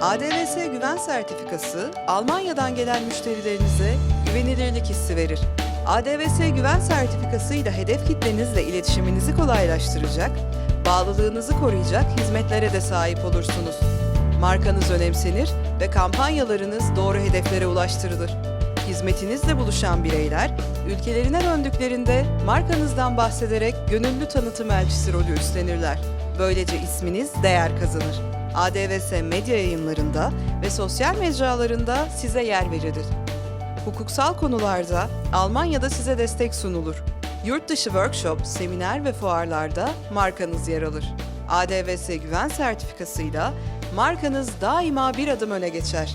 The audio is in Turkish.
ADVS güven sertifikası Almanya'dan gelen müşterilerinize güvenilirlik hissi verir. ADVS güven sertifikasıyla hedef kitlenizle iletişiminizi kolaylaştıracak, bağlılığınızı koruyacak hizmetlere de sahip olursunuz. Markanız önemsenir ve kampanyalarınız doğru hedeflere ulaştırılır. Hizmetinizle buluşan bireyler, ülkelerine döndüklerinde markanızdan bahsederek gönüllü tanıtım elçisi rolü üstlenirler. Böylece isminiz değer kazanır. ADVS medya yayınlarında ve sosyal mecralarında size yer verilir. Hukuksal konularda Almanya'da size destek sunulur. Yurt dışı workshop, seminer ve fuarlarda markanız yer alır. ADVS güven sertifikasıyla markanız daima bir adım öne geçer.